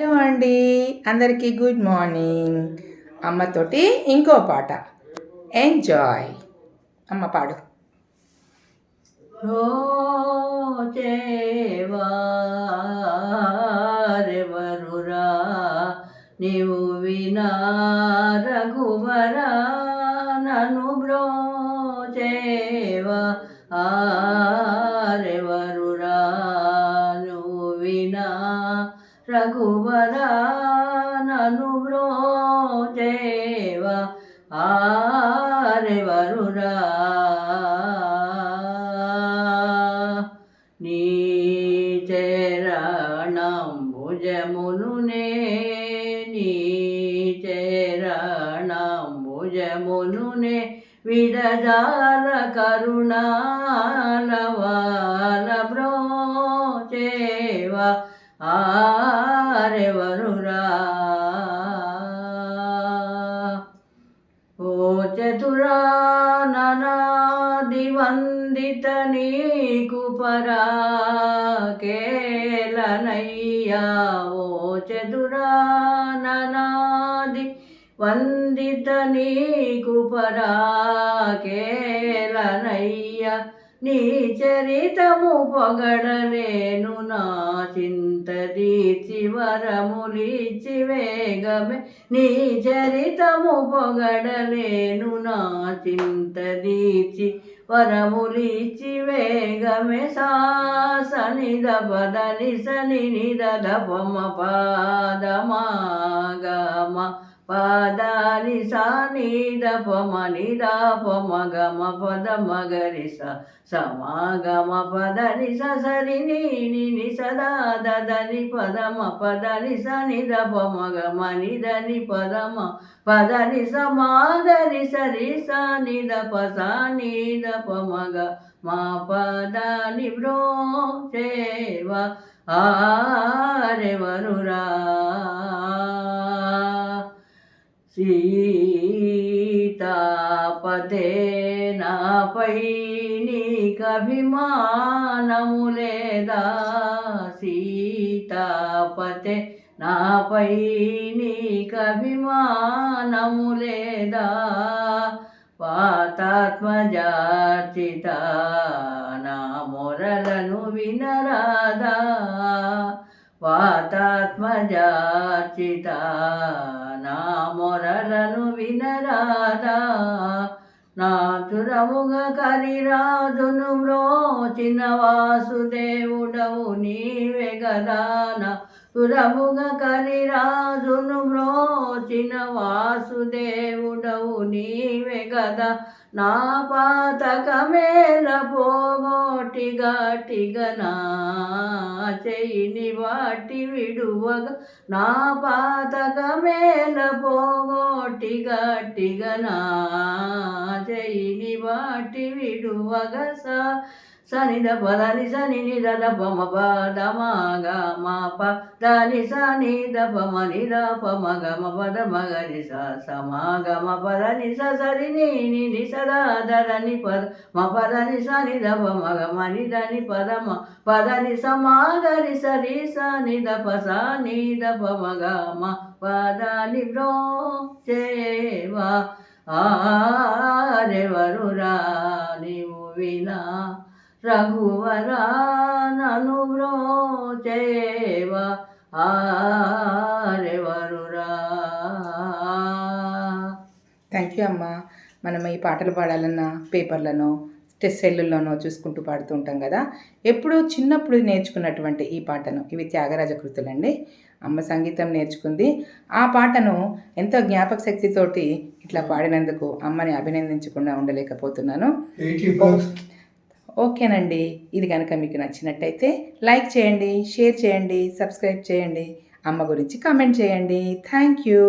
Hello అండి. అందరికీ good morning. అమ్మతోటి ఇంకో పాట. ఎంజాయ్. అమ్మ పాడు. రోచేవారెవరురా నీవు వినా రఘువరా? నన్ను బ్రోచేవా ఆరెవరు రఘువరా నన్ను బ్రోచేవా ఆరెవరురా నీ చరణం భుజమునునే నీ చరణం భుజమునునే విడజాల కరుణాలవాల బ్రోచేవా ఆరెవరురా? ఓ చతురా ననాది వందిత నీకు పరాకేలనయ్యా. ఓ చతురా ననాది వందిత నీకు పరాకేలనయ్యా. నీ చరితము పొగడలేను నా చింత తీర్చి వరములిచి వేగమే. నీ చరితము పొగడలేను నా చింత తీర్చి వరములిచి వేగమే. సాసని దపదని సని నిద పమ పాదమాగమ పదాని సానిద పమ నిద గమ పద మగరి స సమాగమ పదని సరి నీని ని సదా దదని పదమ పదని సనిద పమ గమ నిదని పదమ పదని సమాగరి సరి సానిద పసానిద పమగ మా పదాని బ్రో సేవా ఆరెవరురా. సీతాపతే నాపై నీకభిమానము లేదా సీతాపతే నాపై నీకభిమానము లేదా పాతాత్మజార్చిత నా మొరలను వినరాదా? వాతాత్మజార్చిత నా మొరలను వినరాదా. నా చురముగ కరిరాజును మ్రోచిన వాసుదేవుడవు నీవే గదానా. తురముగ కరిరాజును మ్రోచిన వాసుదేవుడవు నీవే గదా. నా పాతకమేల పోగోటి గాటిగనా చెయ్యిని వాటి విడువగ. నా పాతకమేల పోగోటి గాటిగనా చెయ్యిని వాటి విడువగ సా. సని సనిద పదని సని నిద పమ మ గ మ ప దని సని ద మ పమ నిద పమ గమ పద మగరి స ప ద ని స స రి ని ని ని స ద ద దద ని ప ద మ ప ద ని స సని ద గ మ ని ద ని ప ద మ ప ద ని సమాగరి సరి స ని ద ప స ని ద మ ప ద ని బ్రో సేవా ఆ రే వరురా నీవు వినా రఘువరా నను బ్రోచేవ ఆరెవరురా? థ్యాంక్ యూ అమ్మ. మనం ఈ పాటలు పాడాలన్నా పేపర్లను టెస్ట్ సెల్లుల్లోనో చూసుకుంటూ పాడుతూ ఉంటాం కదా. ఎప్పుడూ చిన్నప్పుడు నేర్చుకున్నటువంటి ఈ పాటను ఇవి త్యాగరాజ కృతులండి. అమ్మ సంగీతం నేర్చుకుంది. ఆ పాటను ఎంతో జ్ఞాపక శక్తితోటి ఇట్లా పాడినందుకు అమ్మని అభినందించకుండా ఉండలేకపోతున్నాను. ఓకేనండి. ఇది కనుక మీకు నచ్చినట్టయితే లైక్ చేయండి షేర్ చేయండి సబ్స్క్రైబ్ చేయండి. అమ్మ గురించి కామెంట్ చేయండి. Thank you.